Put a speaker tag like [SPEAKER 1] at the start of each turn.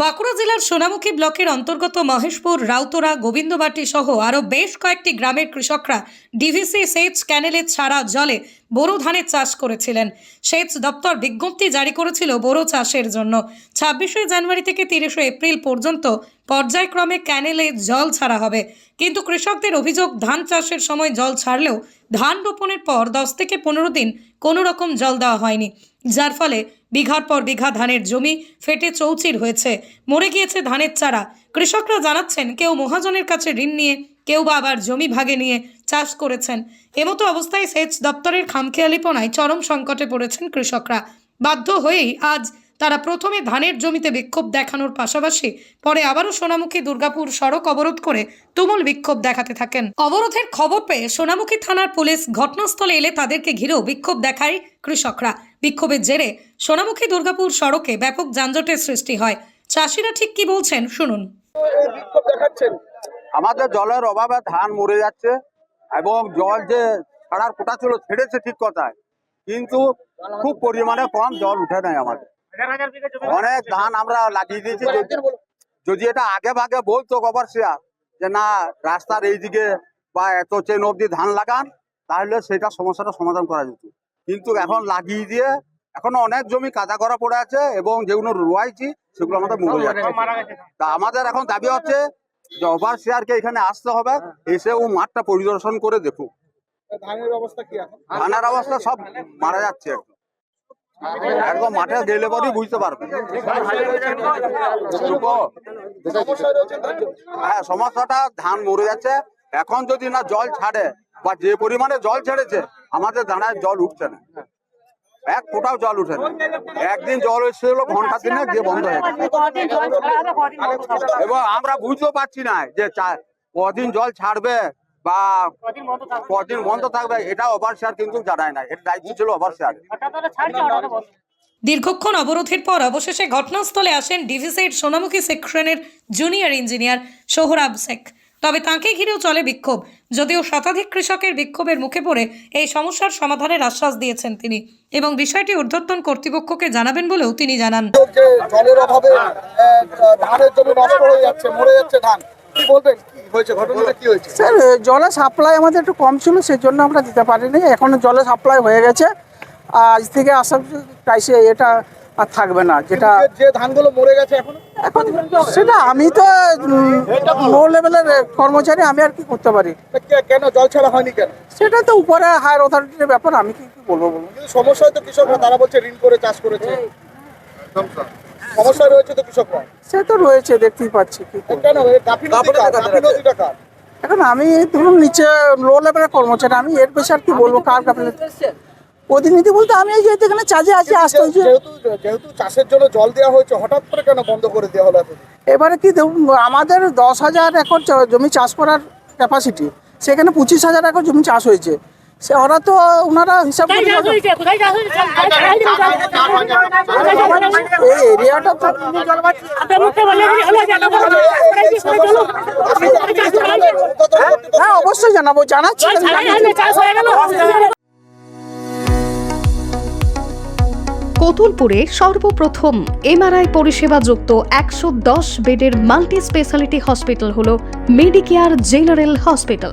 [SPEAKER 1] বাঁকুড়া জেলার সোনামুখী ব্লকের অন্তর্গত মহেশপুর, রাউতরা, গোবিন্দবাটি সহ আরও বেশ কয়েকটি গ্রামের কৃষকরা ডিভিসি সেচ ক্যানেলের ছাড়া জলে বোরো ধানের চাষ করেছিলেন। সেচ দপ্তর বিজ্ঞপ্তি জারি করেছিল বোরো চাষের জন্য। ছাব্বিশে জানুয়ারি থেকে তিরিশে এপ্রিল পর্যন্ত পর্যায়ক্রমে ক্যানেলে জল ছাড়া হবে। কিন্তু কৃষকদের অভিযোগ, ধান চাষের সময় জল ছাড়লেও ধান রোপণের পর দশ থেকে পনেরো দিন কোনো রকম জল দেওয়া হয়নি। যার ফলে বিঘার পর বিঘা ধানের জমি ফেটে চৌচির হয়েছে, মরে গিয়েছে ধানের চারা। কৃষকরা জানাচ্ছেন, কেউ মহাজনের কাছে ঋণ নিয়ে, কেউ বা আবার জমি ভাগে নিয়ে চাষ করেছেন। এমতো অবস্থায় সেচ দপ্তরের খামখেয়ালিপনায় চরম সংকটে পড়েছেন কৃষকরা। বাধ্য হয়েই আজ তারা প্রথমে ধানের জমিতে বিক্ষোভ দেখানোর পাশাপাশি পরে আবারও সোনামুখী দুর্গাপুর সড়ক অবরোধ করে তুমুল বিক্ষোভ দেখাতে থাকেন। অবরোধের খবর পেয়ে সোনামুখী থানার পুলিশ ঘটনাস্থলে এলে তাদেরকে ঘিরেও বিক্ষোভ দেখায় কৃষকরা। বিক্ষোভের জেরে সোনামুখী দুর্গাপুর সড়কে ব্যাপক যানজটের সৃষ্টি হয়। চাষিরা ঠিক কি বলছেন শুনুন।
[SPEAKER 2] দেখাচ্ছেন
[SPEAKER 3] আমাদের জলের অভাবে ধান মরে যাচ্ছে এবং জল যে ছাড়ার কোটা ছিল, ছেড়েছে ঠিক কথায়। কিন্তু খুব পরিমাণে কম জল উঠে নেয় আমাদের। অনেক ধান আমরা লাগিয়ে দিয়েছি। যদি- এটা আগে ভাগে বলতো গবরসিয়া যে না রাস্তার এইদিকে বা এত চেন অবধি ধান লাগান তাহলে সেটা সমস্যাটা সমাধান করা যেত। কিন্তু এখন লাগিয়ে দিয়ে এখনও অনেক জমি কাদা করা পড়ে আছে এবং যেগুলো রুয়াইছি সেগুলো আমাদের মরে যাচ্ছে তা আমাদের এখন দাবি হচ্ছে যে ওভারসিয়ারকে এখানে আসতে হবে এসে ও মাঠটা পরিদর্শন করে দেখুক।
[SPEAKER 2] ধানের অবস্থা কি
[SPEAKER 3] ধানের অবস্থা সব মারা যাচ্ছে একদম একদম মাঠে গেলে পরেই বুঝতে পারবে। হ্যাঁ সমস্যাটা ধান মরে যাচ্ছে। এখন যদি না জল ছাড়ে বা যে পরিমাণে জল ছেড়েছে আমাদের দানায় জল উঠছে না। এক ফোঁটাও জল উঠে না। একদিন জল এসেছিল ঘণ্টা দিনে দিয়ে বন্ধ হয়ে গেছে। এবং আমরা বুঝতেও পারছি না যে কদিন জল ছাড়বে বা কদিন বন্ধ থাকবে? এটা ওভারশেয়ার কিন্তু জানায় না এটা দায়িত্ব ছিল ওভারশেয়ার
[SPEAKER 1] দীর্ঘক্ষণ অবরোধের পর অবশেষে ঘটনাস্থলে আসেন ডিভিসির সোনামুখী সেকশনের জুনিয়র ইঞ্জিনিয়ার সোহরাব শেখ। তবে তাঁকে ঘিরেও চলে বিক্ষোভ। যদিও শতাধিক কৃষকের বিক্ষোভের মুখে পড়ে এই সমস্যার সমাধানের আশ্বাস দিয়েছেন তিনি এবং বিষয়টি ঊর্ধ্বতন কর্তৃপক্ষকে জানাবেন বলেও তিনি জানান।
[SPEAKER 2] জলের অভাবে ধানের জমি নষ্ট হয়ে যাচ্ছে মরে যাচ্ছে ধান। কি বলবেন? কি হয়েছে? ঘটনাটা কি হয়েছে?
[SPEAKER 4] স্যার জলের সাপ্লাই আমাদের একটু কম ছিল সেই জন্য আমরা দিতে পারিনি। এখন জলের সাপ্লাই হয়ে গেছে। আজ থেকে আশা প্রাইসে এটা আর থাকবে না যেটা
[SPEAKER 2] যে- ধানগুলো মরে গেছে এখনও?
[SPEAKER 4] এখন সেটা আমি তো লো লেভেলের কর্মচারী আমি আর কি করতে পারি?
[SPEAKER 2] কেন জল ছাড়া হয়নি কেন?
[SPEAKER 4] সেটা তো উপরে হায়ার অথরিটির ব্যাপার আমি কি কি বলব বলুন?
[SPEAKER 2] কিন্তু সমস্যা তো কৃষকরা তারা বলছে ঋণ করে চাষ করেছে। সমস্যা রয়েছে তো কৃষকরা?
[SPEAKER 4] সে তো রয়েছে দেখতেই পাচ্ছি কি
[SPEAKER 2] কেন? এ গাফিলতি কার? গাফিলতিটা কার?
[SPEAKER 4] এখন আমি ধরুন নিচে লো লেভেলের কর্মচারী আমি এর বেশি আর কি বলব কার কাপড়ে প্রতিনিধি বলতে আমি এই যে এখানে চার্জে আছি আসতে হয়েছে
[SPEAKER 2] যেহেতু যেহেতু চাষের জন্য জল দেওয়া হয়েছে হঠাৎ করে কেন বন্ধ করে দেওয়া হলো
[SPEAKER 4] এবারে কি দেখুন, আমাদের দশ হাজার একর জমি চাষ করার ক্যাপাসিটি সেখানে পঁচিশ হাজার একর জমি চাষ হয়েছে। সে ওরা তো ওনারা হিসাব করে হ্যাঁ অবশ্যই জানাব, জানাচ্ছি।
[SPEAKER 5] কতুলপুরে সর্বপ্রথম এমআরআই পরিষেবা যুক্ত একশো দশ বেডের মাল্টি স্পেশালিটি হসপিটাল হল মেডিকেয়ার জেনারেল হসপিটাল।